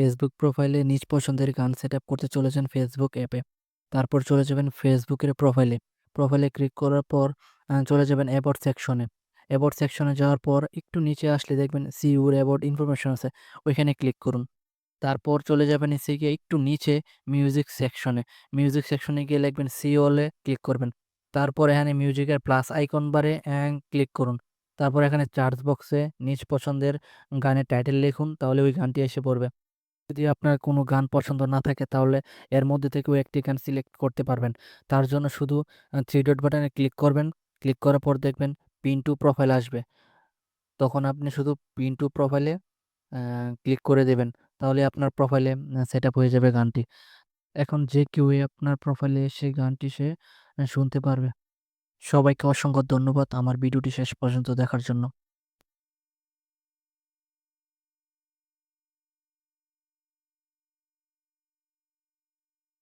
Facebook প্রোফাইলে নিজ পছন্দের গান সেট করতে চলেছেন ফেসবুক অ্যাপে তারপর চলে যাবেন ফেসবুকের প্রোফাইলে প্রোফাইলে ক্লিক করার পর চলে যাবেন অ্যাবাউট সেকশনে অ্যাবাউট সেকশনে যাওয়ার পর একটু নিচে আসলে দেখবেন সি ইউর অ্যাবাউট ইনফরমেশন আছে, ওইখানে ক্লিক করুন। তারপর চলে যাবেন এসে গিয়ে একটু নিচে মিউজিক সেকশনে মিউজিক সেকশনে গিয়ে লিখবেন সি ওলে ক্লিক করবেন। তারপর এখানে মিউজিকের প্লাস আইকন বারে ক্লিক করুন। তারপর এখানে চার্জ বক্সে নিজ পছন্দের গানের টাইটেল লিখুন, তাহলে ওই গানটি এসে পড়বে। যদি আপনার কোনো গান পছন্দ না থাকে, তাহলে এর মধ্যে থেকেও একটি গান সিলেক্ট করতে পারবেন। তার জন্য শুধু থ্রি ডট বাটনে ক্লিক করবেন। ক্লিক করার পর দেখবেন পিন টু প্রোফাইল আসবে। তখন আপনি শুধু পিন টু প্রোফাইলে ক্লিক করে দেবেন। তাহলে আপনার প্রোফাইলে সেট হয়ে যাবে গানটি। এখন যে কেউই আপনার প্রোফাইলে এসে গানটি সে শুনতে পারবে। সবাইকে অসংখ্য ধন্যবাদ। আমার ভিডিওটি শেষ পর্যন্ত দেখার জন্য।